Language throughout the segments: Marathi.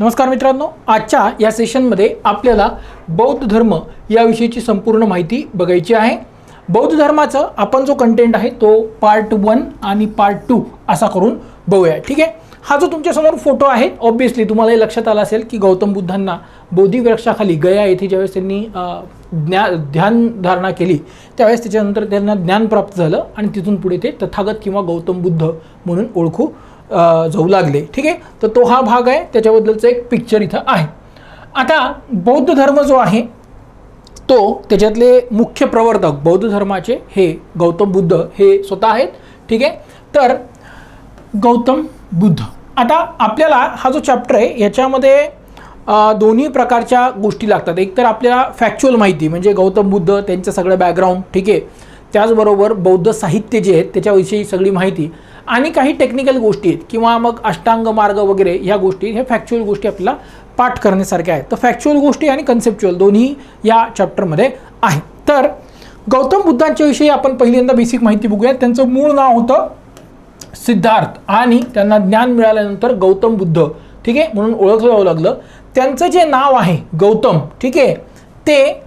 नमस्कार मित्रांनो आजच्या या सेशनमध्ये आपल्याला बौद्ध धर्म याविषयीची संपूर्ण माहिती बघायची आहे. बौद्ध धर्माचं आपण जो कंटेंट आहे तो पार्ट वन आणि पार्ट टू असा करून बघूया ठीक आहे? हा जो तुमच्यासमोर फोटो आहे ऑब्व्हियसली तुम्हाला हे लक्षात आलं असेल की गौतम बुद्धांना बौद्धिक वृक्षाखाली गया येथे ज्यावेळेस त्यांनी ज्ञा ध्यान धारणा केली त्यावेळेस त्याच्यानंतर त्यांना ज्ञान प्राप्त झालं आणि तिथून पुढे ते तथागत किंवा गौतम बुद्ध म्हणून ओळखू जाऊ लागले. ठीक आहे? तर तो हा भाग आहे. त्याच्याबद्दलचं एक पिक्चर इथं आहे. आता बौद्ध धर्म जो आहे तो त्याच्यातले मुख्य प्रवर्तक बौद्ध धर्माचे हे गौतम बुद्ध हे स्वतः आहेत. ठीक आहे? तर गौतम बुद्ध. आता आपल्याला हा जो चॅप्टर आहे याच्यामध्ये दोन्ही प्रकारच्या गोष्टी लागतात. एक तर आपल्याला फॅक्च्युअल माहिती म्हणजे गौतम बुद्ध त्यांचं सगळं बॅकग्राऊंड ठीक आहे? त्याचबरोबर बौद्ध साहित्य जे आहेत त्याच्याविषयी सगळी माहिती. आणि काही टेक्निकल गोष्टी आहेत. किंवा मग अष्टांग मार्ग वगैरे ह्या गोष्टी ह्या फॅक्च्युअल गोष्टी आपल्याला पाठ करण्यासारख्या आहेत. तर फॅक्च्युअल गोष्टी आणि कन्सेप्च्युअल दोन्ही या चॅप्टरमध्ये आहेत तर गौतम बुद्धांच्या विषयी आपण पहिल्यांदा बेसिक माहिती बघूया त्यांचं मूळ नाव होतं सिद्धार्थ आणि त्यांना ज्ञान मिळाल्यानंतर गौतम बुद्ध. ठीक आहे? म्हणून ओळखलं जाऊ लागलं. त्यांचं जे नाव आहे गौतम ठीक आहे? ते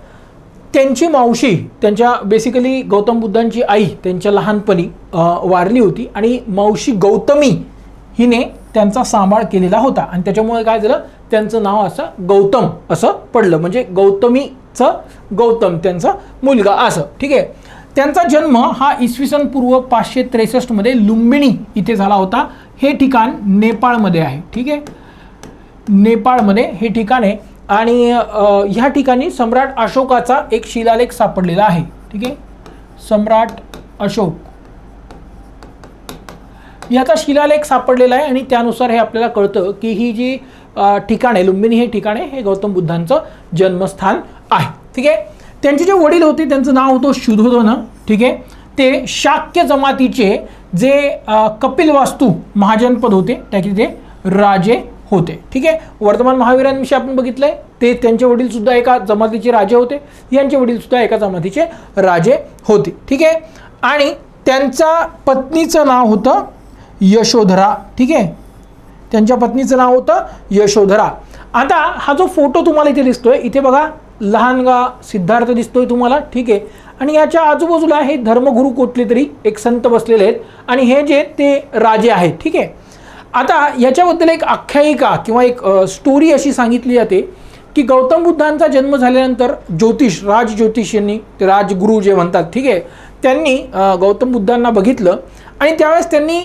त्यांची मावशी त्यांच्या बेसिकली गौतम बुद्धांची आई त्यांच्या लहानपणी वारली होती आणि मावशी गौतमी हिने त्यांचा सांभाळ केलेला होता. आणि त्याच्यामुळे काय झालं? त्यांचं नाव असं गौतम असं पडलं. म्हणजे गौतमीचं गौतम त्यांचा मुलगा असं. ठीक आहे? त्यांचा जन्म हा इसवी सन पूर्व पाचशे त्रेसष्टमध्ये लुंबिणी इथे झाला होता. हे ठिकाण नेपाळमध्ये आहे. ठीक आहे? नेपाळमध्ये हे ठिकाण आहे. आणि ह्या ठिकाणी सम्राट अशोकाचा एक शिलालेख सापडलेला आहे. ठीक आहे? सम्राट अशोक. याचा शिलालेख सापडलेला आहे आणि त्यानुसार हे आपल्याला कळतं की ही जी अ, ठिकाण आहे लुंबिनी हे ठिकाण आहे हे गौतम बुद्धांचं जन्मस्थान आहे. ठीक आहे? त्यांचे जे वडील होते त्यांचं नाव होतं शुद्धोधन. ठीक आहे? ते शाक्य जमातीचे जे कपिल वास्तू महाजनपद होते त्याचे ते राजे होते. ठीक आहे? वर्तमान महावीरांविषयी आपण बघितलं आहे ते त्यांचे वडीलसुद्धा एका जमातीचे राजे होते. यांचे वडीलसुद्धा एका जमातीचे राजे होते. ठीक आहे? आणि त्यांच्या पत्नीचं नाव होतं यशोधरा. ठीक आहे? त्यांच्या पत्नीचं नाव होतं यशोधरा. आता हा जो फोटो तुम्हाला इथे दिसतोय इथे बघा लहानगा सिद्धार्थ दिसतोय तुम्हाला. ठीक आहे? आणि याच्या आजूबाजूला हे धर्मगुरू कुठले तरी एक संत बसलेले आहेत. आणि हे जे ते राजे आहेत. ठीक आहे? आता याच्याबद्दल एक आख्यायिका किंवा एक स्टोरी अशी सांगितली जाते. की गौतम बुद्धांचा जन्म झाल्यानंतर ज्योतिष राज ज्योतिष यांनी ते राजगुरू जे म्हणतात ठीक आहे त्यांनी गौतम बुद्धांना बघितलं आणि त्यावेळेस त्यांनी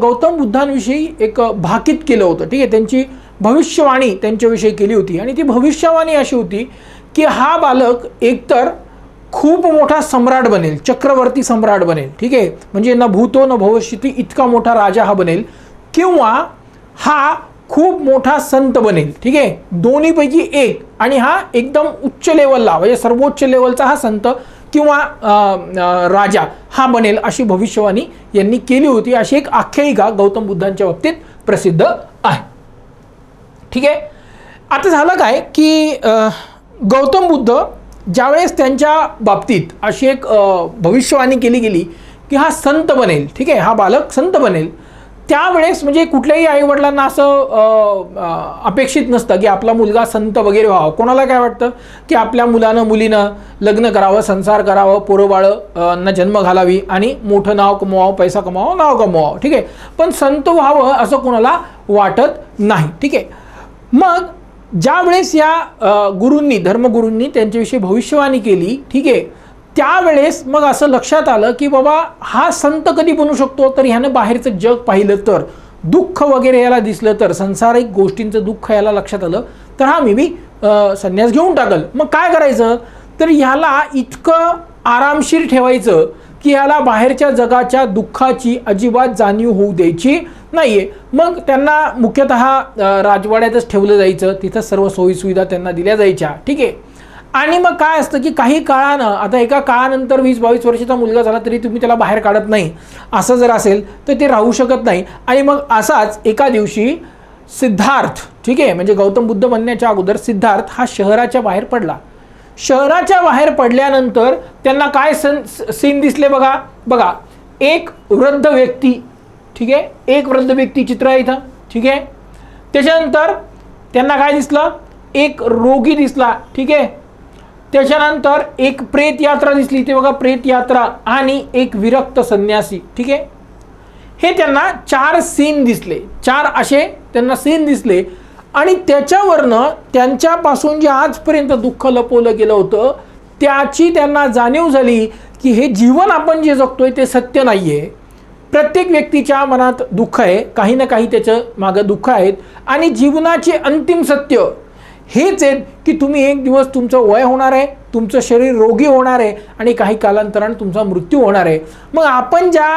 गौतम बुद्धांविषयी एक भाकित भाकीत केलं होतं ठीक आहे त्यांची भविष्यवाणी त्यांच्याविषयी केली होती आणि ती भविष्यवाणी अशी होती की हा बालक एकतर खूप मोठा सम्राट बनेल चक्रवर्ती सम्राट बनेल ठीक आहे म्हणजे न भूतो न भविष्यती इतका मोठा राजा हा बनेल किंवा हा खूप मोठा संत बनेल. ठीक आहे? दोन्हीपैकी एक. आणि हा एकदम उच्च लेवलला म्हणजे सर्वोच्च लेवलचा हा संत किंवा राजा हा बनेल अशी भविष्यवाणी यांनी केली होती. अशी एक आख्यायिका गौतम बुद्धांच्या बाबतीत प्रसिद्ध आहे. ठीक आहे? आता झालं काय की गौतम बुद्ध ज्यावेळेस त्यांच्या बाबतीत अशी एक भविष्यवाणी केली गेली की हा संत बनेल. ठीक आहे? हा बालक संत बनेल. त्यावेळेस म्हणजे कुठल्याही आईवडिलांना असं अपेक्षित नसतं की आपला मुलगा संत वगैरे व्हावा. कोणाला काय वाटतं? की आपल्या मुलानं मुलीनं लग्न करावं संसार करावं पोरंबाळं जन्म घालावी आणि मोठं नाव कमवावं पैसा कमवावं नाव कमवावं. ठीक आहे? पण संत व्हावं असं कोणाला वाटत नाही. ठीक आहे? मग ज्यावेळेस या गुरूंनी धर्मगुरूंनी त्यांच्याविषयी भविष्यवाणी केली ठीक आहे? त्यावेळेस मग असं लक्षात आलं की बाबा हा संत कधी बनू शकतो? तर ह्यानं बाहेरचं जग पाहिलं तर. दुःख वगैरे याला दिसलं तर संसारिक गोष्टींचं दुःख याला लक्षात आलं तर हा मी बी संन्यास घेऊन टाकल. मग काय करायचं? तर ह्याला इतकं आरामशीर ठेवायचं की याला बाहेरच्या जगाच्या दुःखाची अजिबात जाणीव होऊ द्यायची नाहीये. मग त्यांना मुख्यतः राजवाड्यातच ठेवलं जायचं. तिथं सर्व सोयीसुविधा त्यांना दिल्या जायच्या. ठीक आहे? आणि मग काय असतं की काही काळानं आता एका काळानंतर वीस बावीस वर्षाचा मुलगा झाला तरी तुम्ही त्याला बाहेर काढत नाही. असं जर असेल तर ते राहू शकत नाही. आणि मग असाच एका दिवशी सिद्धार्थ ठीक आहे म्हणजे गौतम बुद्ध बनण्याच्या अगोदर सिद्धार्थ हा शहराच्या बाहेर पडला. शहराच्या बाहेर पडल्यानंतर त्यांना काय सन सीन दिसले बघा बघा एक वृद्ध व्यक्ती ठीक आहे एक वृद्ध व्यक्ती चित्र आहे इथं ठीक आहे. त्याच्यानंतर त्यांना काय दिसलं? एक रोगी दिसला ठीक आहे. त्याच्यानंतर एक प्रेत यात्रा दिसली. ते बघा प्रेत यात्रा आणि एक विरक्त संन्यासी. ठीक आहे? हे त्यांना चार सीन दिसले. चार असे त्यांना सीन दिसले. आणि त्याच्यावरनं त्यांच्यापासून जे आजपर्यंत दुःख लपवलं गेलं होतं त्याची त्यांना जाणीव झाली की हे जीवन आपण जे जगतोय ते सत्य नाही आहे प्रत्येक व्यक्तीच्या मनात दुःख आहे. काही ना काही त्याचं मागं दुःख आहेत. आणि जीवनाचे अंतिम सत्य हेच आहेत की तुम्ही एक दिवस तुमचं वय होणार आहे तुमचं शरीर रोगी होणार आहे आणि काही कालांतरानं तुमचा मृत्यू होणार आहे. मग आपण ज्या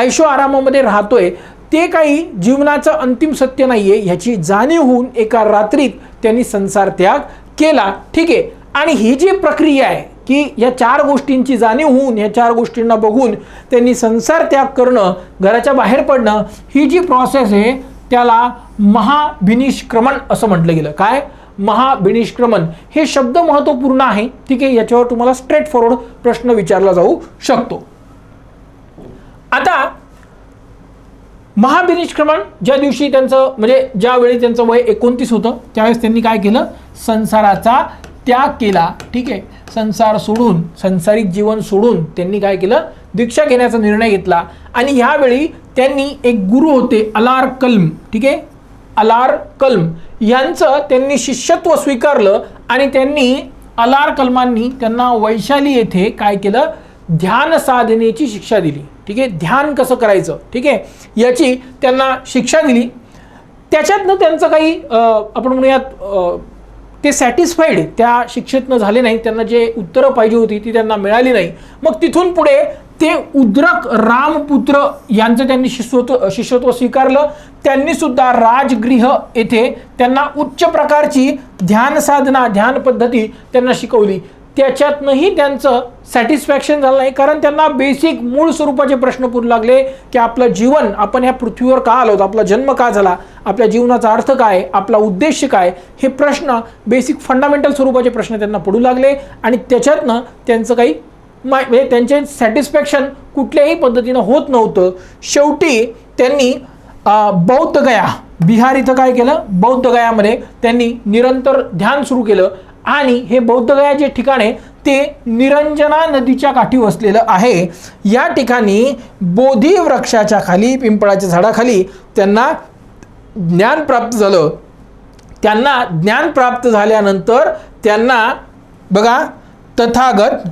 ऐशो आरामामध्ये राहतोय ते काही जीवनाचं अंतिम सत्य नाही आहे ह्याची जाणीव होऊन एका रात्रीत त्यांनी संसार त्याग केला. ठीक आहे? आणि ही जी प्रक्रिया आहे की या चार गोष्टींची जाणीव होऊन या चार गोष्टींना बघून त्यांनी संसार त्याग करणं घराच्या बाहेर पडणं ही जी प्रोसेस आहे त्याला महाभिनिष्क्रमण असं म्हटलं गेलं. काय? महाभिनिष्क्रमण हे शब्द महत्त्वपूर्ण आहे. ठीक आहे याच्यावर तुम्हाला स्ट्रेट फॉरवर्ड प्रश्न विचारला जाऊ शकतो. आता महाभिनिष्क्रमण ज्या दिवशी त्यांचं म्हणजे ज्यावेळी त्यांचं वय एकोणतीस होतं त्यावेळेस त्यांनी काय केलं? संसाराचा त्याग केला. ठीक आहे संसार सोडून संसारिक जीवन सोडून त्यांनी काय केलं? दीक्षा घेण्याचा निर्णय घेतला. आणि ह्यावेळी त्यांनी एक गुरु होते अलार कल्म ठीक आहे अलार कल्म यांचं त्यांनी शिष्यत्व स्वीकारलं आणि त्यांनी अलार कलमांनी त्यांना वैशाली येथे काय केलं? ध्यान साधनेची शिक्षा दिली. ठीक आहे? ध्यान कसं करायचं? ठीक आहे? याची त्यांना शिक्षा दिली. त्याच्यातनं त्यांचं काही अं, आपण म्हणूयात अं, ते सॅटिस्फाईड त्या शिक्षेतनं झाले नाही. त्यांना जे उत्तरं पाहिजे होती ती त्यांना मिळाली नाही. मग तिथून पुढे ते उद्रक रामपुत्र यांचं त्यांनी शिष्यत्व शिष्यत्व स्वीकारलं. त्यांनी सुद्धा राजगृह येथे त्यांना उच्च प्रकारची ध्यान साधना ध्यान पद्धती त्यांना शिकवली. त्याच्यातनंही त्यांचं सॅटिस्फॅक्शन झालं नाही. कारण त्यांना बेसिक मूळ स्वरूपाचे प्रश्न पुरू लागले की आपलं जीवन आपण ह्या पृथ्वीवर का आलो आपला जन्म का झाला? आपल्या जीवनाचा अर्थ काय? आपला उद्देश काय? हे प्रश्न बेसिक फंडामेंटल स्वरूपाचे प्रश्न त्यांना पडू लागले आणि त्याच्यातनं त्यांचं काही मा म्हणजे त्यांचे सॅटिस्फॅक्शन कुठल्याही पद्धतीनं होत नव्हतं. शेवटी त्यांनी बौद्ध गया. बिहार इथं काय केलं? बौद्ध गयामध्ये त्यांनी निरंतर ध्यान सुरू केलं. आणि हे बौद्ध गया जे ठिकाण आहे ते निरंजना नदीच्या काठी वसलेलं आहे. या ठिकाणी बोधी वृक्षाच्या खाली पिंपळाच्या झाडाखाली त्यांना ज्ञान प्राप्त झालं. त्यांना ज्ञान प्राप्त झाल्यानंतर त्यांना बघा तथागत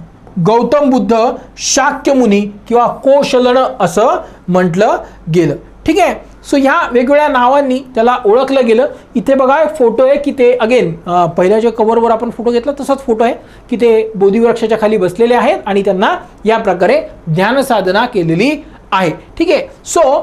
गौतम बुद्ध शाक्यमुनी किंवा कोशलन असं म्हटलं गेलं. ठीक आहे? सो ह्या वेगवेगळ्या नावांनी त्याला ओळखलं गेलं. इथे बघा एक फोटो आहे की ते अगेन पहिल्या जे कवरवर आपण फोटो घेतला तसाच फोटो आहे की ते बोधिवृक्षाच्या खाली बसलेले आहेत आणि त्यांना या प्रकारे ध्यानसाधना केलेली आहे. ठीक आहे? सो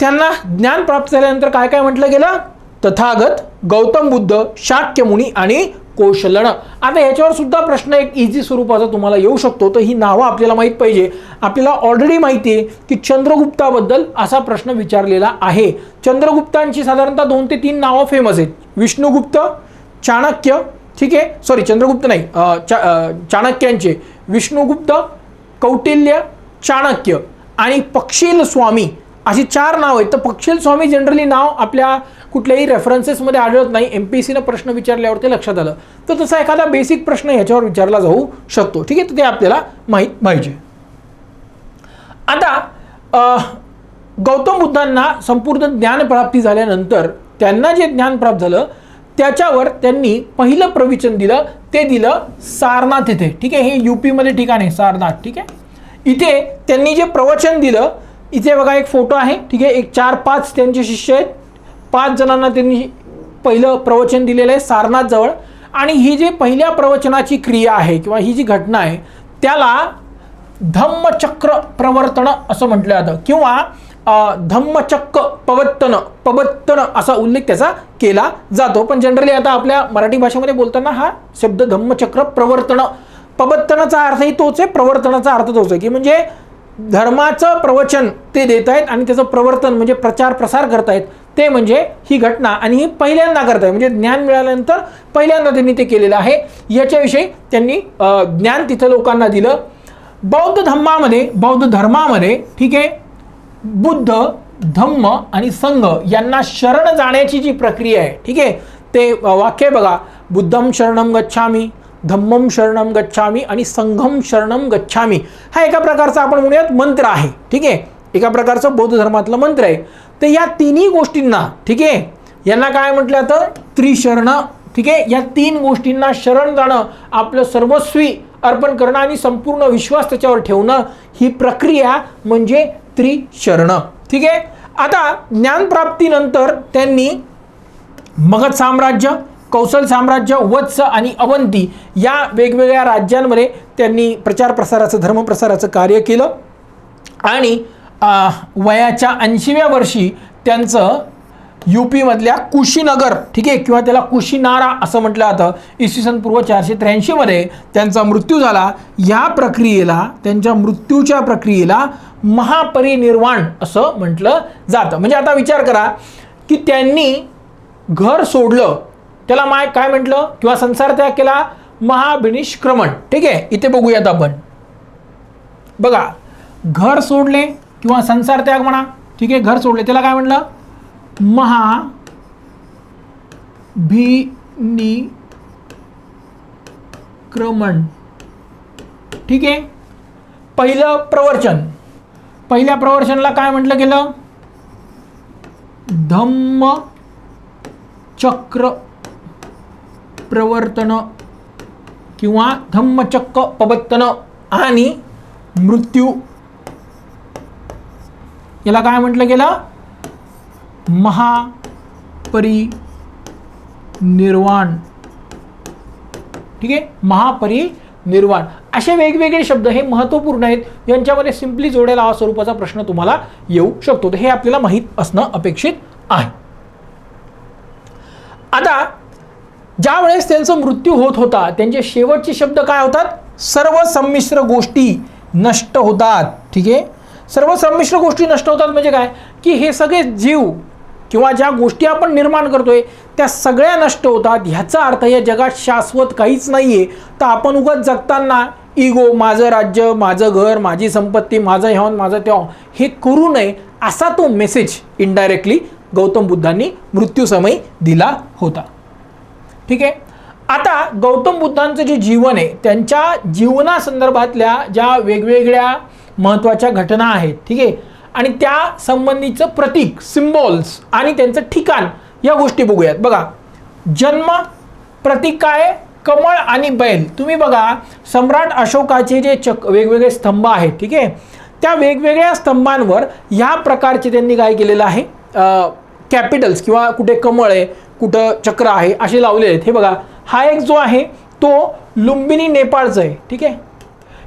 त्यांना ज्ञान प्राप्त झाल्यानंतर काय काय म्हटलं गेलं? तथागत गौतम बुद्ध शाक्यमुनी आणि कौशलन आता याच्यावर सुद्धा प्रश्न एक इझी स्वरूपाचा तुम्हाला येऊ शकतो. तर ही नावं आपल्याला माहीत पाहिजे. आपल्याला ऑलरेडी माहिती आहे की चंद्रगुप्ताबद्दल असा प्रश्न विचारलेला आहे. चंद्रगुप्तांची साधारणतः दोन ते तीन नावं फेमस आहेत. विष्णुगुप्त चाणक्य ठीक आहे? सॉरी चंद्रगुप्त नाही. चा चाणक्यांचे. विष्णुगुप्त कौटिल्य चाणक्य आणि पक्षील स्वामी अशी चार नाव आहेत. तर पक्षील स्वामी जनरली नाव आपल्या कुठल्याही रेफरन्सेसमध्ये आढळत नाही. एम पी एस सीनं प्रश्न विचारल्यावर ते लक्षात आलं. तर तसा एखादा बेसिक प्रश्न ह्याच्यावर विचारला जाऊ शकतो. ठीक आहे? तर ते आपल्याला माहीत पाहिजे. आता गौतम बुद्धांना संपूर्ण ज्ञानप्राप्ती झाल्यानंतर त्यांना जे ज्ञान प्राप्त झालं त्याच्यावर त्यांनी पहिलं प्रवचन दिलं. ते दिलं सारनाथ येथे ठीक आहे? हे यूपीमध्ये ठिकाण आहे सारनाथ. ठीक आहे? इथे त्यांनी जे प्रवचन दिलं इथे बघा एक फोटो आहे ठीक आहे? एक चार पाच त्यांचे शिष्य आहेत. पाच जणांना त्यांनी पहिलं प्रवचन दिलेलं आहे सारनाथजवळ. आणि ही जी पहिल्या प्रवचनाची क्रिया आहे किंवा ही जी घटना आहे त्याला धम्मचक्र प्रवर्तन असं म्हटलं जातं. किंवा धम्मचक्र धम्मचक्क पवत्तन पवत्तन असा उल्लेख त्याचा केला जातो. पण जनरली आता आपल्या मराठी भाषेमध्ये बोलताना हा शब्द धम्मचक्र प्रवर्तन पवत्तनाचा अर्थही तोच आहे प्रवर्तनाचा अर्थ तोच आहे. की म्हणजे धर्माचं प्रवचन ते देत आहेत आणि त्याचं प्रवर्तन म्हणजे प्रचार प्रसार करतायत ते म्हणजे ही घटना आणि ही पहिल्यांदा करत आहे म्हणजे ज्ञान मिळाल्यानंतर पहिल्यांदा त्यांनी ते केलेलं आहे. याच्याविषयी त्यांनी ज्ञान तिथं लोकांना दिलं. बौद्ध धम्मामध्ये बौद्ध धर्मामध्ये ठीक आहे बुद्ध धम्म आणि संघ यांना शरण जाण्याची जी प्रक्रिया आहे ठीक आहे ते वाक्य बघा. बुद्धम शरणम गच्छामी. धम्मम शरणम गच्छामी आणि संघम शरणम गच्छामी. हा एका प्रकारचा आपण म्हणूयात मंत्र आहे. ठीक आहे? एका प्रकारचं बौद्ध धर्मातलं मंत्र आहे. तर या तिन्ही गोष्टींना ठीक आहे? यांना काय म्हटलं तर त्रिशरण. ठीक आहे? या तीन गोष्टींना शरण जाणं आपलं सर्वस्वी अर्पण करणं आणि संपूर्ण विश्वास त्याच्यावर ठेवणं ही प्रक्रिया म्हणजे त्रिशरण. ठीक आहे? आता ज्ञानप्राप्तीनंतर त्यांनी मगध साम्राज्य कौशल साम्राज्य वत्स आणि अवंती या वेगवेगळ्या राज्यांमध्ये त्यांनी प्रचार प्रसाराचं धर्मप्रसाराचं कार्य केलं. आणि वयाच्या ऐंशीव्या वर्षी त्यांचं यू पीमधल्या कुशीनगर ठीक आहे किंवा त्याला कुशीनारा असं म्हटलं जातं. इसवी सन पूर्व चारशे त्र्याऐंशीमध्ये त्यांचा मृत्यू झाला. या प्रक्रियेला त्यांच्या मृत्यूच्या प्रक्रियेला महापरिनिर्वाण असं म्हटलं जातं. म्हणजे आता विचार करा की त्यांनी घर सोडलं त्याला माय काय म्हटलं? किंवा संसार त्याग केला? महाभिनिष्क्रमण. ठीक आहे? इथे बघूयात आपण. बघा घर सोडले किंवा संसार त्याग म्हणा ठीक आहे? घर सोडले. त्याला काय म्हटलं? महा भिनी क्रमण ठीक आहे? पहिलं प्रवचन. पहिल्या प्रवचनाला काय म्हटलं गेलं? धम्म चक्र प्रवर्तन किंवा धम्मचक्क पवत्तन आणि मृत्यू. याला काय म्हटलं गेलं? महापरिनिर्वाण. ठीक आहे? महापरिनिर्वाण. असे वेगवेगळे शब्द हे महत्त्वपूर्ण आहेत. यांच्यामध्ये सिम्पली जोडेला हा स्वरूपाचा प्रश्न तुम्हाला येऊ शकतो. तर हे आपल्याला माहीत असणं अपेक्षित आहे. आता ज्या वेळेस त्यांचा मृत्यू होत होता त्यांचे शेवटचे शब्द काय होतात? सर्व संमिश्र गोष्टी नष्ट होतात. ठीक आहे? सर्व संमिश्र गोष्टी नष्ट होतात म्हणजे काय? की हे सगळे जीव किंवा ज्या गोष्टी आपण निर्माण करतोय त्या सगळ्या नष्ट होतात. ह्याचा अर्थ या जगात शाश्वत काहीच नाही आहे तर आपण उगाच जगताना इगो माझं राज्य माझं घर माझी संपत्ती माझं ह्यावन माझं तेव्हा हे करू नये असा तो मेसेज इनडायरेक्टली गौतम बुद्धांनी मृत्यूसमयी दिला होता. ठीक आहे? आता गौतम बुद्धांचं जे जीवन आहे त्यांच्या जीवनासंदर्भातल्या ज्या वेगवेगळ्या महत्त्वाच्या घटना आहेत ठीक आहे? आणि त्या संबंधीचं प्रतीक सिम्बॉल्स आणि त्यांचं ठिकाण या गोष्टी बघूयात. बघा जन्म प्रतीक काय? कमळ आणि बैल. तुम्ही बघा सम्राट अशोकाचे जे चक वेगवेगळे स्तंभ आहेत ठीक आहे? त्या वेगवेगळ्या स्तंभांवर ह्या प्रकारचे त्यांनी काय केलेलं आहे? कॅपिटल्स किंवा कुठे कमळ आहे कुठं चक्र आहे असे लावलेले आहेत. हे बघा हा एक जो आहे तो लुंबिनी नेपाळचं आहे ठीक आहे?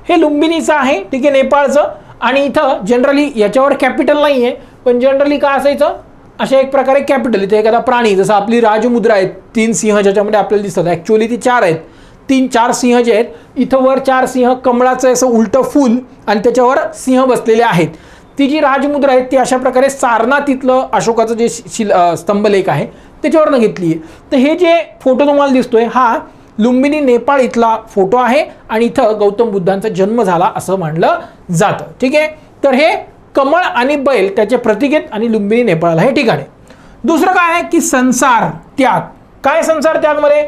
हे लुंबिनीचं आहे ठीक आहे नेपाळचं. आणि इथं जनरली याच्यावर कॅपिटल नाही आहे पण जनरली काय असायचं? अशा एक प्रकारे कॅपिटल इथे एखादा प्राणी जसं आपली राजमुद्रा आहेत तीन सिंह ज्याच्यामध्ये आपल्याला दिसतात. ॲक्च्युअली ती चार आहेत. तीन चार सिंह जे आहेत इथं वर चार सिंह कमळाचं असं उलटं फूल आणि त्याच्यावर सिंह बसलेले आहेत. ती जी राजमुद्रा आहे ती अशा प्रकारे सारनाथ इथलं अशोकाचं जे शिल स्तंभलेख आहे त्याच्यावरनं घेतली आहे तर हे जे फोटो तुम्हाला दिसतोय हा लुंबिनी नेपाळ इथला फोटो आहे आणि इथं गौतम बुद्धांचा जन्म झाला असं मानलं जातं. ठीक आहे? तर हे कमळ आणि बैल त्याचे प्रतीक आहेत आणि लुंबिनी नेपाळला हे ठिकाण आहे. दुसरं काय आहे की संसार त्याग. काय संसार त्यागमध्ये?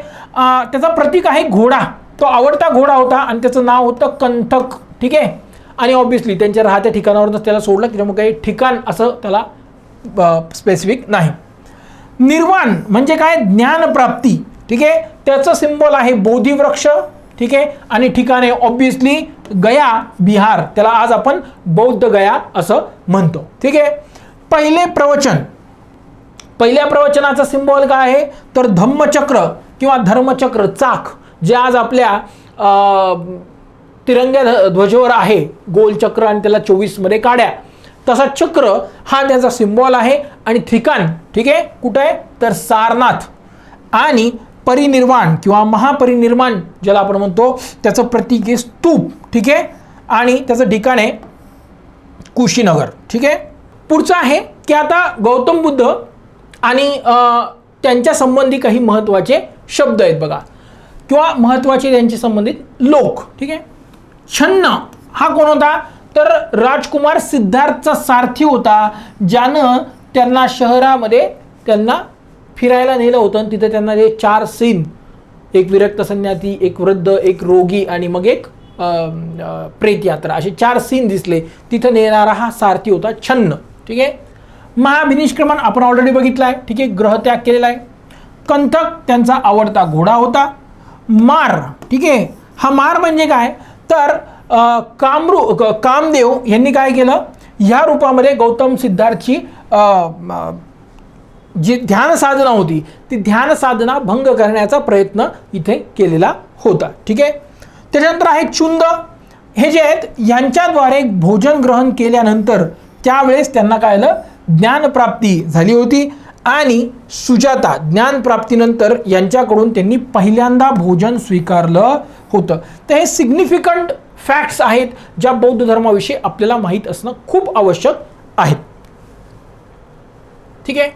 त्याचा प्रतीक आहे घोडा. तो आवडता घोडा होता आणि त्याचं नाव होतं कंथक. ठीक आहे? आणि ऑब्व्हियसली त्यांच्या राहत्या ठिकाणावरूनच त्याला सोडलं त्याच्यामुळे काही ठिकाण असं त्याला स्पेसिफिक नाही. निर्वाण म्हणजे काय? ज्ञानप्राप्ती. ठीक आहे? त्याचं सिम्बॉल आहे बोधिवृक्ष. ठीक आहे? आणि ठिकाण आहे ऑब्विसली गया बिहार. त्याला आज आपण बौद्ध गया असं म्हणतो. ठीक आहे? पहिले प्रवचन. पहिल्या प्रवचनाचा सिम्बॉल काय आहे? तर धम्मचक्र किंवा धर्मचक्र चाक जे आज आपल्या तिरंग्या ध्वजावर आहे. गोल चक्र आणि त्याला चोवीसमध्ये काड्या. तसा चक्र हा त्याचा सिम्बॉल आहे आणि ठिकाण ठीक आहे? कुठं आहे? तर सारनाथ. आणि परिनिर्वाण किंवा महापरिनिर्माण ज्याला आपण म्हणतो त्याचं प्रतीक आहे स्तूप ठीक आहे? आणि त्याचं ठिकाण आहे कुशीनगर ठीक आहे? पुढचं आहे की आता गौतम बुद्ध आणि त्यांच्या संबंधी काही महत्त्वाचे शब्द आहेत बघा. किंवा महत्त्वाचे त्यांचे संबंधित लोक ठीक आहे? छन्न हा कोण होता? तर राजकुमार सिद्धार्थचा सारथी होता ज्यानं त्यांना शहरामध्ये त्यांना फिरायला नेलं होतं. आणि तिथे त्यांना जे चार सीन एक विरक्त संन्याती एक वृद्ध एक रोगी आणि मग एक प्रेतयात्रा. असे चार सीन दिसले. तिथं नेणारा हा सारथी होता छन्न. ठीक आहे? महाभिनिष्क्रमण आपण ऑलरेडी बघितलं आहे ठीक आहे? ग्रहत्याग केलेला आहे. कंथक त्यांचा आवडता घोडा होता. मार. ठीक आहे? हा मार म्हणजे काय? तर कामरू कामदेव यांनी काय केलं? ह्या रूपामध्ये गौतम सिद्धार्थची जी ध्यान साधना होती ती ध्यान साधना भंग करण्याचा प्रयत्न इथे केलेला होता. ठीक आहे? त्याच्यानंतर आहे चुंद. हे जे आहेत यांच्याद्वारे भोजन ग्रहण केल्यानंतर त्यावेळेस त्यांना काय आलं? ज्ञानप्राप्ती झाली होती. आणि सुजाता ज्ञानप्राप्तीनंतर यांच्याकडून त्यांनी पहिल्यांदा भोजन स्वीकारलं होतं. तर हे सिग्निफिकंट फॅक्ट्स आहेत ज्या बौद्ध धर्माविषयी आपल्याला माहीत असणं खूप आवश्यक आहे. ठीक आहे?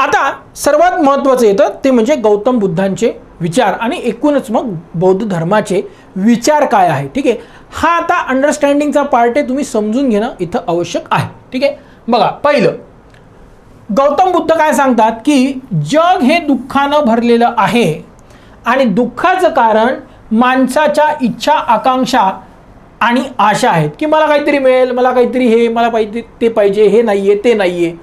आता सर्वात महत्त्वाचं येतं ते म्हणजे गौतम बुद्धांचे विचार आणि एकूणच मग बौद्ध धर्माचे विचार काय आहे. ठीक आहे? हा आता अंडरस्टँडिंगचा पार्ट आहे तुम्ही समजून घेणं इथं आवश्यक आहे. ठीक आहे? बघा पहिलं. गौतम बुद्ध काय सांगतात की जग हे दुःखानं भरलेलं आहे आणि दुःखाचं कारण माणसाच्या इच्छा आकांक्षा आणि आशा आहेत की मला काहीतरी मिळेल मला काहीतरी हे मला पाहिजे ते पाहिजे हे नाही आहे ते नाही आहे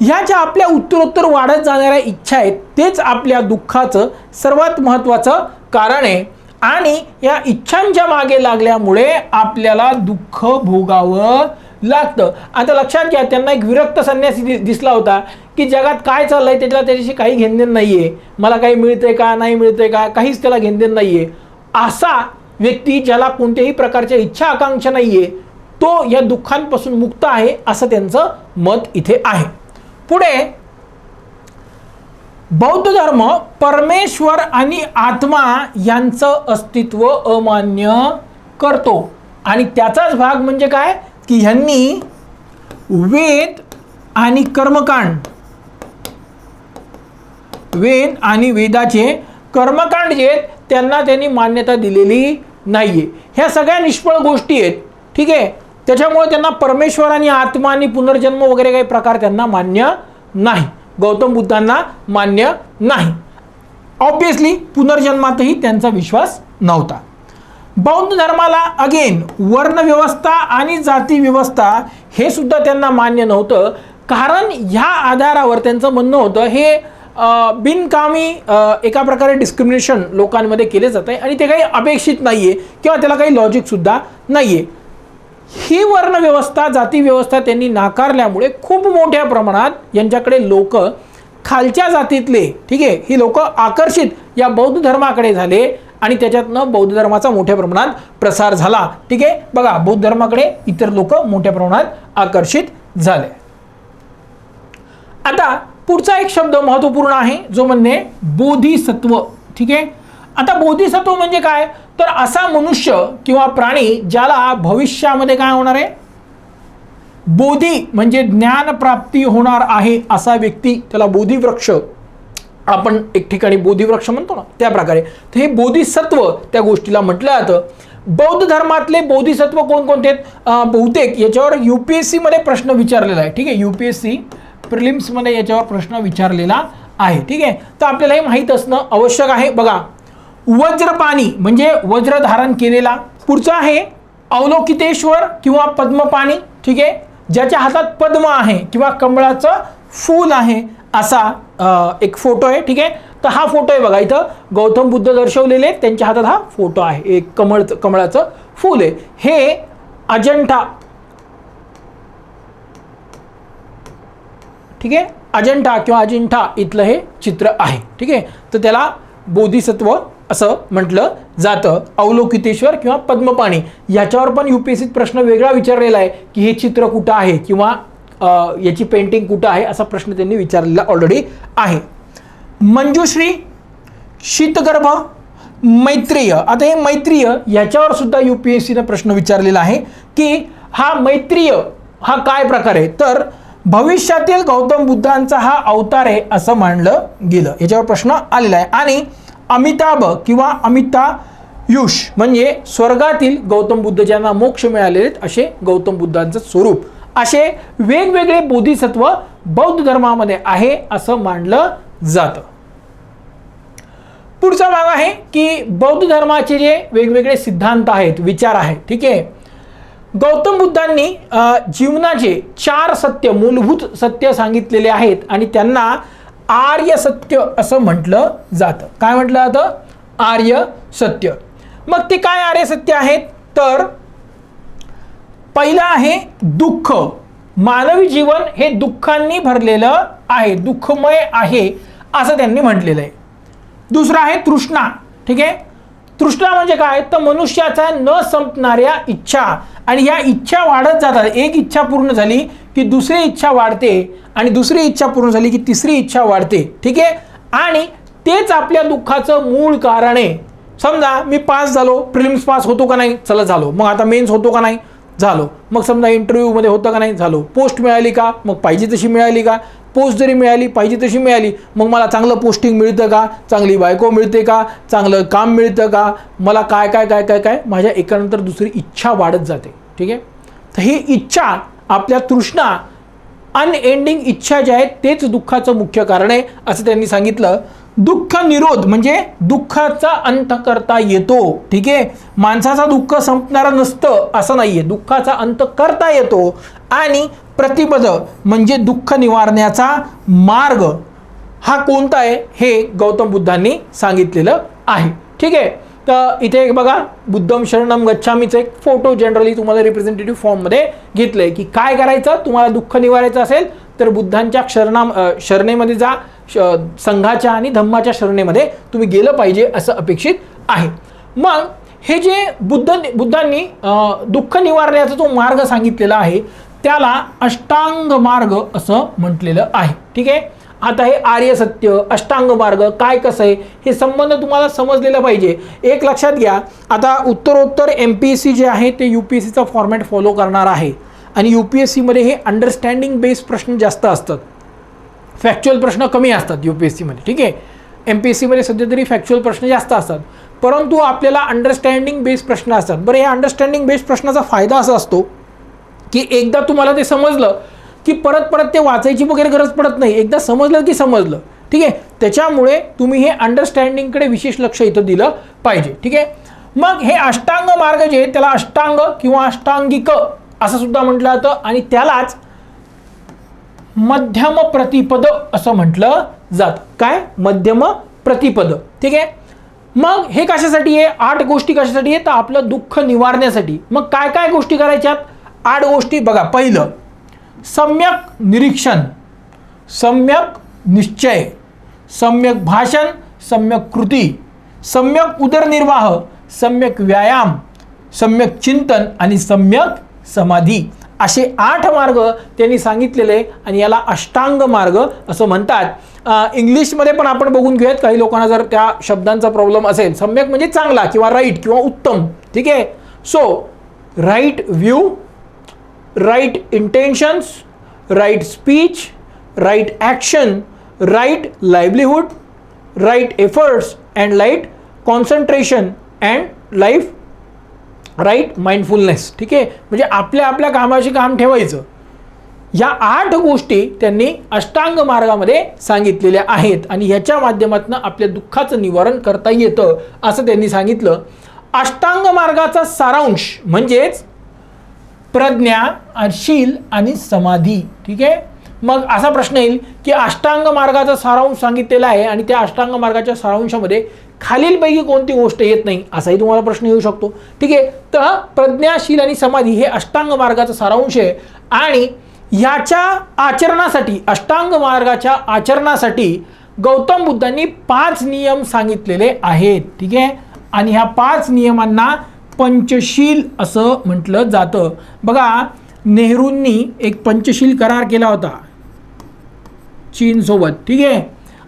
ह्या ज्या आपल्या उत्तरोत्तर वाढत जाणाऱ्या इच्छा आहेत तेच आपल्या दुःखाचं सर्वात महत्त्वाचं कारण आहे. आणि या इच्छांच्या मागे लागल्यामुळे आपल्याला दुःख भोगावं लागतं. आता लक्षात घ्या त्यांना एक विरक्त संन्यासी दिसला होता की जगात काय चाललंय त्याच्याला त्याच्याशी काही घेणदेण नाही आहे मला काही मिळतंय का नाही मिळतंय का काहीच त्याला घेणदेण नाही आहे असा व्यक्ती ज्याला कोणत्याही प्रकारच्या इच्छा आकांक्षा नाही आहे तो या दुःखांपासून मुक्त आहे असं त्यांचं मत इथे आहे. पुढे बौद्ध धर्म परमेश्वर आणि आत्मा यांचं अस्तित्व अमान्य करतो. आणि त्याचाच भाग म्हणजे काय? की ह्यांनी वेद आणि कर्मकांड वेद आणि वेदाचे कर्मकांड जे आहेत त्यांना त्यांनी मान्यता दिलेली नाही आहे ह्या सगळ्या निष्फळ गोष्टी आहेत. ठीक आहे? त्याच्यामुळे त्यांना परमेश्वर आणि आत्मा आणि पुनर्जन्म वगैरे काही प्रकार त्यांना मान्य नाही. गौतम बुद्धांना मान्य नाही. ऑब्विसली पुनर्जन्मातही त्यांचा विश्वास नव्हता. बौद्ध धर्माला अगेन वर्णव्यवस्था आणि जाती व्यवस्था हे सुद्धा त्यांना मान्य नव्हतं. कारण ह्या आधारावर त्यांचं म्हणणं होतं हे बिनकामी एका प्रकारे डिस्क्रिमिनेशन लोकांमध्ये केले जात आहे आणि ते काही अपेक्षित नाही आहे किंवा त्याला काही लॉजिकसुद्धा नाही आहे ही वर्णव्यवस्था जाती व्यवस्था त्यांनी नाकारल्यामुळे खूप मोठ्या प्रमाणात यांच्याकडे लोक खालच्या जातीतले ठीक आहे ही लोक आकर्षित या बौद्ध धर्माकडे झाले आणि त्याच्यातनं बौद्ध धर्माचा मोठ्या प्रमाणात प्रसार झाला. ठीक आहे बघा बौद्ध धर्माकडे इतर लोक मोठ्या प्रमाणात आकर्षित झाले. आता पुढचा एक शब्द महत्त्वपूर्ण आहे जो म्हणजे बोधिसत्व. ठीक आहे? आता बोधिसत्व म्हणजे काय? तर असा मनुष्य किंवा प्राणी ज्याला भविष्यामध्ये काय होणार आहे? बोधी म्हणजे ज्ञानप्राप्ती होणार आहे असा व्यक्ती त्याला बोधिवृक्ष आपण एक ठिकाणी बोधिवृक्ष म्हणतो ना त्या प्रकारे. तर हे बोधिसत्व त्या गोष्टीला म्हटलं जातं. बौद्ध धर्मातले बोधिसत्व कोणकोणते आहेत? बहुतेक याच्यावर यू पी एस सीमध्ये प्रश्न विचारलेला आहे. ठीक आहे? यू पी एस सी प्रिलिम्समध्ये याच्यावर प्रश्न विचारलेला आहे. ठीक आहे? तर आपल्याला हे माहीत असणं आवश्यक आहे. बघा वज्रपाणी म्हणजे वज्र धारण केलेला पुढचा आहे अवलोकितेश्वर किंवा पद्मपाणी. ठीक आहे? ज्याच्या हातात पद्म आहे किंवा कमळाचं फूल आहे असा एक फोटो आहे. ठीक आहे? तर हा फोटो आहे बघा इथं. गौतम बुद्ध दर्शवलेले त्यांच्या हातात हा फोटो आहे. एक कमळ कमळाचं फूल आहे. हे अजंठा ठीक? आहे अजंठा किंवा अजिंठा इथलं हे चित्र आहे. ठीक? आहे तर त्याला बोधिसत्व असं म्हटलं जातं. अवलोकितेश्वर किंवा पद्मपाणी. याच्यावर पण यू पी एस सीत प्रश्न वेगळा विचारलेला आहे की हे चित्र कुठं आहे किंवा याची पेंटिंग कुठं आहे असा प्रश्न त्यांनी विचारलेला ऑलरेडी आहे. मंजुश्री शीतगर्भ मैत्रेय. आता हे मैत्रीय याच्यावर सुद्धा यू पी एस सीनं प्रश्न विचारलेला आहे की हा मैत्रीय हा काय प्रकार आहे? तर भविष्यातील गौतम बुद्धांचा हा अवतार आहे असं मानलं गेलं. याच्यावर प्रश्न आलेला आहे. आणि अमिताभ किंवा अमिता युष म्हणजे स्वर्गातील गौतम बुद्ध ज्यांना मोक्ष मिळालेले आहेत असे गौतम बुद्धांचं स्वरूप. असे वेगवेगळे बोधिसत्व बौद्ध धर्मामध्ये आहे असं मानलं जातं. पुढचा भाग आहे की बौद्ध धर्माचे जे वेगवेगळे सिद्धांत आहेत विचार आहेत ठीक आहे? गौतम बुद्धांनी जीवनाचे चार सत्य मूलभूत सत्य सांगितलेले आहेत आणि त्यांना आर्य सत्य असं म्हटलं जातं. काय म्हटलं जातं? आर्य सत्य. मग ते काय आर्य सत्य आहेत? तर पहिलं आहे दुःख. मानवी जीवन हे दुःखांनी भरलेलं आहे. दुःखमय आहे असं त्यांनी म्हटलेलं आहे. दुसरं आहे तृष्णा. ठीक आहे? तृष्णा म्हणजे काय? तर मनुष्याचा न संपणाऱ्या इच्छा. आणि या इच्छा वाढत जातात. एक इच्छा पूर्ण झाली की दुसरी इच्छा वाढते आणि दुसरी इच्छा पूर्ण झाली की तिसरी इच्छा वाढते. ठीक आहे? आणि तेच आपल्या दुःखाचं मूळ कारण आहे. समजा मी पास झालो प्रिलिम्स पास होतो का नाही? चला झालो. मग आता मेन्स होतो का नाही? झालो. मग समजा इंटरव्ह्यूमध्ये होतं का नाही? झालो. पोस्ट मिळाली का? मग पाहिजे तशी मिळाली का? पोस्ट जरी मिळाली पाहिजे तशी मिळाली मग मला चांगलं पोस्टिंग मिळतं का? चांगली बायको मिळते का? चांगलं काम मिळतं का? मला काय काय काय काय काय? माझ्या एकानंतर दुसरी इच्छा वाढत जाते. ठीक आहे? तर ही इच्छा आपल्या तृष्णा अनएंडिंग इच्छा ज्या आहेत तेच दुःखाचं मुख्य कारण आहे असं त्यांनी सांगितलं. दुःख निरोध म्हणजे दुःखाचा अंत करता येतो. ठीक आहे? माणसाचा दुःख संपणारं नसतं असं नाही आहे दुःखाचा अंत करता येतो. आणि प्रतिपद म्हणजे दुःख निवारण्याचा मार्ग हा कोणता आहे हे गौतम बुद्धांनी सांगितलेलं आहे. ठीक आहे? तर इथे एक बघा बुद्धम शरणम गच्छामीचं एक फोटो जनरली तुम्हाला रिप्रेझेंटेटिव्ह फॉर्ममध्ये घेतलंय की काय करायचं? तुम्हाला दुःख निवारायचं असेल तर बुद्धांच्या शरणाम शरणेमध्ये जा श- संघाच्या आणि धम्माच्या शरणेमध्ये तुम्ही गेलं पाहिजे असं अपेक्षित आहे. मग हे जे बुद्ध बुद्धांनी दुःख निवारण्याचा जो मार्ग सांगितलेला आहे त्याला अष्टांग मार्ग असं म्हटलेलं आहे. ठीक आहे? आता हे आर्य सत्य अष्टांग मार्ग काय कसं आहे? हे संबंध तुम्हाला समजलेला पाहिजे. एक लक्षात घ्या आता उत्तरोत्तर एम पी एस सी जे आहे ते यू पी एस सीचा फॉर्मॅट फॉलो करणार आहे. आणि यू पी एस सीमध्ये हे अंडरस्टँडिंग बेस्ड प्रश्न जास्त असतात. फॅक्च्युअल प्रश्न कमी असतात यू पी एस सीमध्ये ठीक आहे? एम पी एस सीमध्ये सध्या तरी फॅक्च्युअल प्रश्न जास्त असतात. परंतु आपल्याला अंडरस्टँडिंग बेस्ड प्रश्न असतात. बरं या अंडरस्टँडिंग बेस्ड प्रश्नाचा फायदा असा असतो की एकदा तुम्हाला ते समजलं की परत परत ते वाचायची वगैरे गरज पडत नाही. एकदा समजलं की समजलं. ठीक आहे? त्याच्यामुळे तुम्ही हे अंडरस्टँडिंगकडे विशेष लक्ष इथं दिलं पाहिजे. ठीक आहे? मग हे अष्टांग मार्ग जे त्याला अष्टांग किंवा अष्टांगिक असं सुद्धा म्हटलं जातं आणि त्यालाच मध्यम प्रतिपद असं म्हटलं जात. काय? मध्यम प्रतिपद. ठीक आहे? मग हे कशासाठी आहे? आठ गोष्टी कशासाठी आहे तर आपलं दुःख निवारण्यासाठी. मग काय काय गोष्टी करायच्यात? आठ गोष्टी बघा. पहिलं सम्यक निरीक्षण सम्यक निश्चय सम्यक भाषण सम्यक कृती सम्यक उदरनिर्वाह सम्यक व्यायाम सम्यक चिंतन आणि सम्यक समाधी. असे आठ मार्ग त्यांनी सांगितलेले आणि याला अष्टांग मार्ग असं म्हणतात. इंग्लिशमध्ये पण आपण बघून घेऊयात. काही लोकांना जर त्या शब्दांचा प्रॉब्लेम असेल सम्यक म्हणजे चांगला किंवा राईट किंवा उत्तम. ठीक आहे? So right view right intentions right speech right action right livelihood, right efforts and light concentration and life right mindfulness ठीक आहे? म्हणजे आपल्या आपल्या कामाशी काम ठेवायचं. या आठ गोष्टी त्यांनी अष्टांग मार्गामध्ये सांगितलेल्या आहेत आणि ह्याच्या माध्यमातून आपल्या दुःखाचं निवारण करता येतं असं त्यांनी सांगितलं. अष्टांग मार्गाचा सारांश म्हणजेच प्रज्ञा शील आणि समाधी. ठीक आहे? मग असा प्रश्न येईल की अष्टांग मार्गाचा सारांश सांगितलेला आहे आणि त्या अष्टांग मार्गाच्या सारांशामध्ये खालीलपैकी कोणती गोष्ट येत नाही असाही तुम्हाला प्रश्न येऊ शकतो. ठीक आहे? तर प्रज्ञाशील आणि समाधी हे अष्टांग मार्गाचा सारांश आहे आणि ह्याच्या आचरणासाठी अष्टांग मार्गाच्या आचरणासाठी गौतम बुद्धांनी पाच नियम सांगितलेले आहेत. ठीक आहे? आणि ह्या पाच नियमांना पंचशील असं म्हटलं जातं. बघा नेहरूंनी एक पंचशील करार केला होता. चीनसोबत ठीक आहे?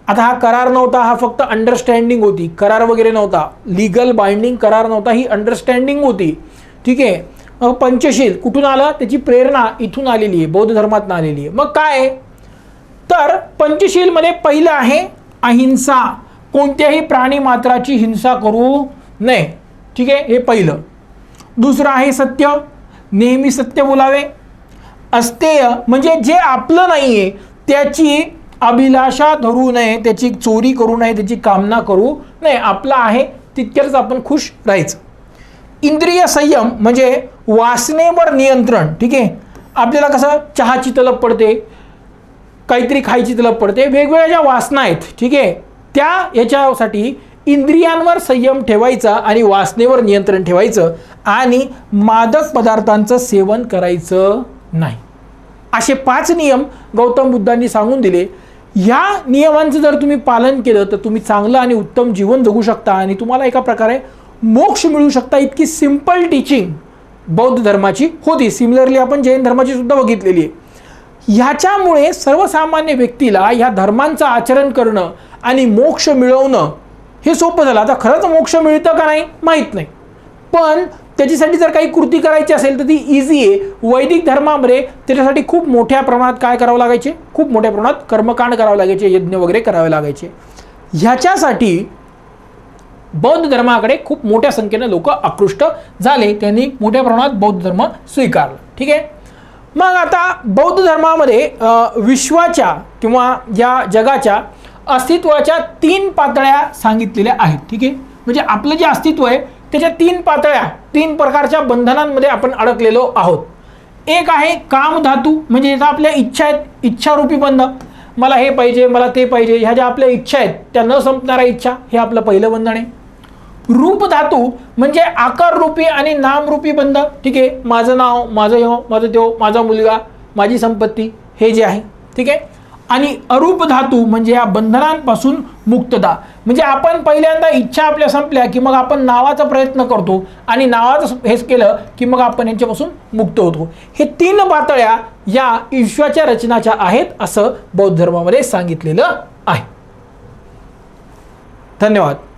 आता हा करार नव्हता हा फक्त अंडरस्टँडिंग होती. करार वगैरे नव्हता. लिगल बाइंडिंग करार नव्हता ही अंडरस्टँडिंग होती. ठीक आहे? मग पंचशील कुठून आलं? त्याची प्रेरणा इथून आलेली आहे बौद्ध धर्मातून आलेली आहे. मग काय? तर पंचशीलमध्ये पहिलं आहे अहिंसा. कोणत्याही प्राणी मात्राची हिंसा करू नये. ठीक आहे? हे पहिलं. दुसरं आहे सत्य. नेहमी सत्य बोलावे. अस्तेय म्हणजे जे आपलं नाही आहे त्याची अभिलाषा धरू नये त्याची चोरी करू नये त्याची कामना करू नये. आपलं आहे तितक्याच आपण खुश राहायचं. इंद्रिय संयम म्हणजे वासनेवर नियंत्रण ठीक आहे? आपल्याला कसं? चहाची तलप पडते काहीतरी खायची तलप पडते वेगवेगळ्या ज्या वासना आहेत ठीक आहे? त्या याच्यासाठी इंद्रियांवर संयम ठेवायचा आणि वासनेवर नियंत्रण ठेवायचं आणि मादक पदार्थांचं सेवन करायचं नाही. असे पाच नियम गौतम बुद्धांनी सांगून दिले. ह्या नियमांचं जर तुम्ही पालन केलं तर तुम्ही चांगलं आणि उत्तम जीवन जगू शकता आणि तुम्हाला एका प्रकारे मोक्ष मिळू शकता. इतकी सिंपल टीचिंग बौद्ध धर्माची होती. सिमिलरली आपण जैन धर्माची सुद्धा बघितलेली आहे. ह्याच्यामुळे सर्वसामान्य व्यक्तीला ह्या धर्मांचं आचरण करणं आणि मोक्ष मिळवणं हे सोपं झालं. आता खरंच मोक्ष मिळतं का नाही? माहीत नाही. पण त्याच्यासाठी जर काही कृती करायची असेल तर ती इझी आहे. वैदिक धर्मामध्ये त्याच्यासाठी खूप मोठ्या प्रमाणात काय करावं लागायचे? खूप मोठ्या प्रमाणात कर्मकांड करावे लागायचे यज्ञ वगैरे करावे लागायचे. ह्याच्यासाठी बौद्ध धर्माकडे खूप मोठ्या संख्येने लोक आकृष्ट झाले. त्यांनी मोठ्या प्रमाणात बौद्ध धर्म स्वीकारला. ठीक आहे? मग आता बौद्ध धर्मामध्ये विश्वाच्या किंवा या जगाच्या अस्तित्वाच्या तीन पातळ्या सांगितलेल्या आहेत ठीक आहे? म्हणजे आपलं जे अस्तित्व आहे त्याच्या तीन पातळ्या तीन प्रकारच्या बंधनांमध्ये आपण अडकलेलो आहोत. एक आहे काम धातू म्हणजे ज्याचा आपल्या इच्छा आहेत इच्छारूपी बंध. मला हे पाहिजे मला ते पाहिजे ह्या ज्या आपल्या इच्छा आहेत त्या न संपणाऱ्या इच्छा हे आपलं पहिलं बंधन आहे. रूप धातू म्हणजे आकार रूपी आणि नामरूपी बंध ठीक आहे? माझं नाव माझं हो माझं देव माझा मुलगा माझी संपत्ती हे जे आहे ठीक आहे? आणि अरूप धातू म्हणजे या बंधनांपासून मुक्तता म्हणजे आपण पहिल्यांदा इच्छा आपल्या संपल्या की मग आपण नावाचा प्रयत्न करतो आणि नावाचं हेच केलं की मग आपण यांच्यापासून मुक्त होतो. हे तीन पातळ्या या ईश्वाच्या रचनाच्या आहेत असं बौद्ध धर्मामध्ये सांगितलेलं आहे. धन्यवाद.